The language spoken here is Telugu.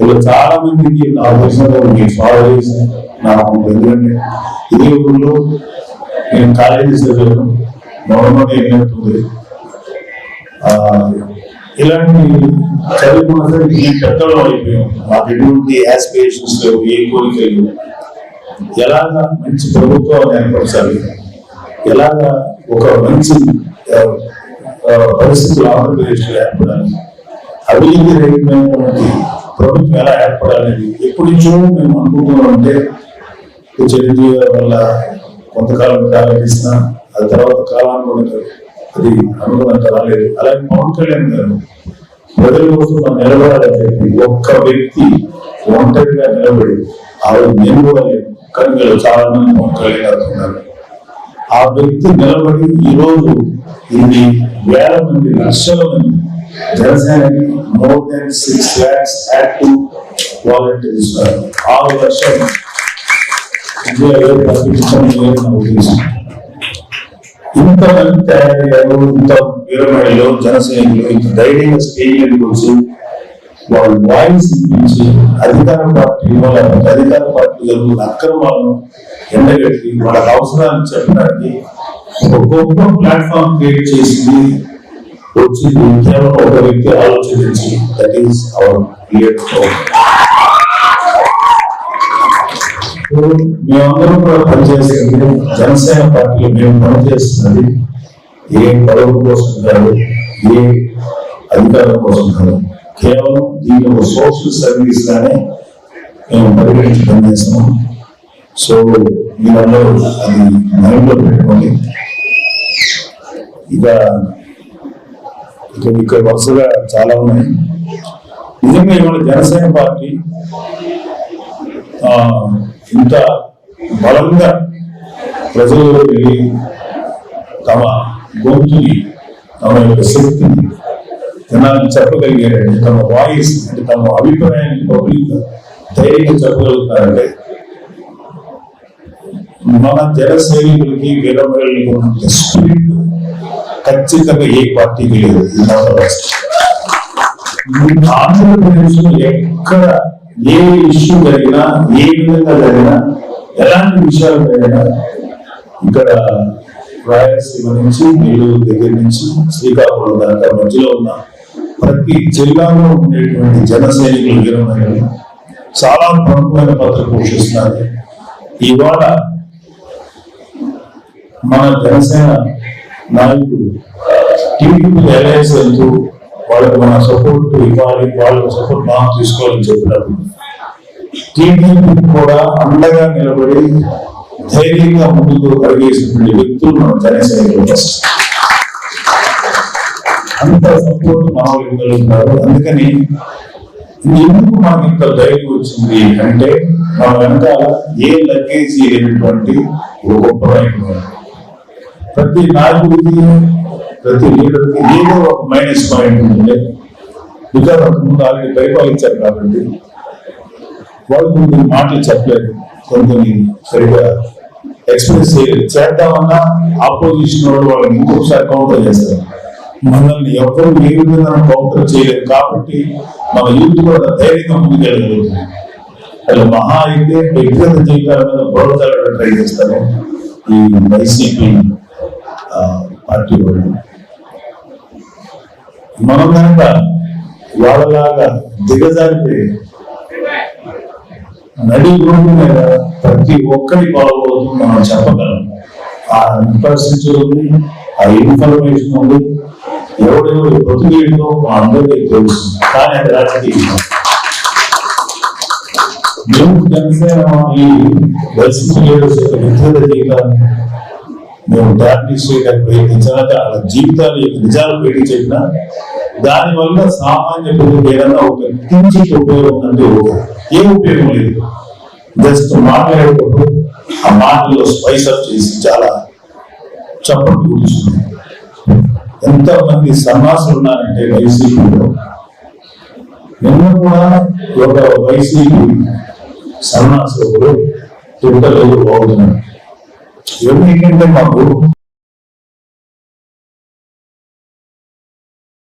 ఇలా చాలా మందికి నా దర్శనంలో మీకు ఫాలో చేసి నాకు ఎందుకంటే ఇదే ఊళ్ళో నేను కాలేజీ చదివాను. గవర్నమెంట్ ఏంటంటుంది ఆ, ఇలాంటి చదువుకున్న సరే నేను పెద్దలో అయిపోయాం నాకు ఎటువంటి యాస్పిరేషన్స్ లేవు ఏ కోరికలు లేవు. ఎలాగా మంచి ప్రభుత్వాన్ని ఏర్పరచాలి? ఎలాగా ఒక మంచి పరిస్థితులు ఆంధ్రప్రదేశ్లో ఏర్పడాలి. అభివృద్ధి రహితమైనటువంటి ప్రభుత్వం ఎలా ఏర్పడాలనేది ఎప్పటి నుంచో మేము అనుకుంటున్నాం అంటే ఈ చిరంజీవి గారి వల్ల కొంతకాలం కాలం ఆ తర్వాత కాలాన్ని అది అనుకున్నంత రాలేదు. అలాగే పవన్ కళ్యాణ్ గారు ప్రజల కోసం నిలబడాలని చెప్పి ఒక్క వ్యక్తి ఒంటరిగా నిలబడి ఆవిడ నేను కూడా లేదు కానీ మీరు చాలా మంది పవన్ కళ్యాణ్ గారు ఉన్నారు. ఆ వ్యక్తి నిలబడి ఈ రోజు ఇది వేల మంది లక్షల మంది జనసేనకి more than six lakhs active volunteers ఆరు లక్షలు. ఇంతమంది తయారయ్యారు ఇంత వీరమహిళలు జనసైనికులు ఇంత ధైర్యంగా స్టేజ్ మీదకి వచ్చి వాళ్ళ వాయిస్ ఇప్పించి అధికార పార్టీ వాళ్ళ అధికార పార్టీ జరుగుతున్న అక్రమాలను ఎండగట్టి వాళ్ళ అవసరాలు చెప్పడానికి ఒక గొప్ప ప్లాట్ఫామ్ క్రియేట్ చేసింది వచ్చి కేవలం ఒక వ్యక్తి ఆలోచించి దట్ ఈస్ అవర్ మేమందరం కూడా పనిచేస్తుంది జనసేన పార్టీలో మేము పనిచేస్తున్నది ఏ పదవుల కోసం కాదు ఏ అధికారం కోసం కాదు. కేవలం దీని ఒక సోషల్ సర్వీస్ గానే మేము పరిగణించి పనిచేస్తున్నాం. సో మీరందరూ అది మైండ్లో పెట్టుకోండి ఇక ఇక ఇక్కడ వరుసగా చాలా ఉన్నాయి. నిజంగా ఇవాళ జనసేన పార్టీ ఇంత బలంగా ప్రజల్లో వెళ్ళి తమ గొంతుని తమ యొక్క శక్తిని జనాన్ని చెప్పగలిగారంటే తమ వాయిస్ అంటే తమ అభిప్రాయాన్ని పబ్లిక్ ధైర్యంగా చెప్పగలుగుతారంటే మన జన సైనికులకి వీరమహిళలకి ఉన్న స్పిరిట్ ఖచ్చితంగా ఏ పార్టీకి లేదు. ఆంధ్రప్రదేశ్లో ఆంధ్రప్రదేశ్లో ఎక్కడ ఏ ఇష్యూ జరిగినా ఏ విధంగా జరిగినా ఎలాంటి విషయాలు జరిగినా ఇక్కడ రాయలసీమ నుంచి నెల్లూరు దగ్గర నుంచి శ్రీకాకుళం దాకా మధ్యలో ఉన్న ప్రతి జిల్లాలో ఉండేటువంటి జన సైనికులు వీరమైన చాలా ప్రముఖమైన పాత్ర పోషిస్తున్నారు. ఇవాళ మన జనసేన నాయకుడు టీడీపీ అలయన్స్ వెళ్తూ వాళ్ళకి మన సపోర్ట్ ఇవ్వాలి వాళ్ళకి సపోర్ట్ మనం తీసుకోవాలని చెప్పినప్పుడు టీడీపీ కూడా అండగా నిలబడి ధైర్యంగా ముందుకు అడిగేసినటువంటి వ్యక్తులు మన జనసేన అంత సపోర్ట్ మన ఇవ్వగలుగుతారు అందుకని ఎందుకు మనకి ఇంత ధైర్యం వచ్చింది అంటే మన వెనకాల ఏ లగేజ్ లేనటువంటి ఒక గొప్ప నాయకుడు ప్రతి నాయకుడికి ప్రతి లీడర్కి ఏదో ఒక మైనస్ పాయింట్ ఉంటుంది గుజరాత్ ముందు ఆల్రెడీ పరిపాలించారు కాబట్టి వాళ్ళు కొన్ని మాటలు చెప్పలేదు. కొన్ని సరిగా ఎక్స్ప్రెస్ చేయలేదు. చేద్దామన్నా ఆపోజిషన్ వాళ్ళు వాళ్ళని ఇంకొకసారి కౌంటర్ చేస్తారు. మనల్ని ఎవరు ఏ విధంగా కౌంటర్ చేయలేదు కాబట్టి మన యూత్ కూడా ధైర్యంగా ముందుకెళ్ళగలుగుతుంది. వాళ్ళు మహా అయితే వ్యక్తిగత జీవితాల మీద గొడవ జరగడం ట్రై చేస్తారు ఈ వైసీపీ పార్టీ వాళ్ళు. మనం కనుక వాళ్ళలాగా దిగజారిపోయి నడి రోడ్డు మీద ప్రతి ఒక్కరి బాగోదు మనం చెప్పగలం. ఆ ఇన్ఫ్రాస్ట్రక్చర్ ఉంది ఆ ఇన్ఫర్మేషన్ ఉంది ఎవడెవరు బ్రతుకేయడం మా అందరికీ తెలుసు. కానీ అది రాజకీయం మేము జనసేన ఈ వైసీపీ లీడర్స్ యొక్క వ్యక్తిగత జీవితాన్ని మేము డార్నిష్ చేయడానికి ప్రయత్నించాలి వాళ్ళ జీవితాలు నిజాలు పెట్టి దానివల్ల సామాన్య ప్రజలకు ఏదైనా ఒక కించిత్ ఉపయోగం అంటే ఏ ఉపయోగం లేదు. జస్ట్ మాట్లాడేటప్పుడు ఆ మాటల్లో స్పైస్ అప్ చేసి చాలా చప్పట్లు కూర్చుంది ఎంత మంది సన్నాసులు ఉన్నారంటే వైసీపీలో. నిన్న కూడా ఒక వైసీపీ సన్నాసులు ట్విట్టర్లో బాగుతున్నారు ఏమిటంటే మాకు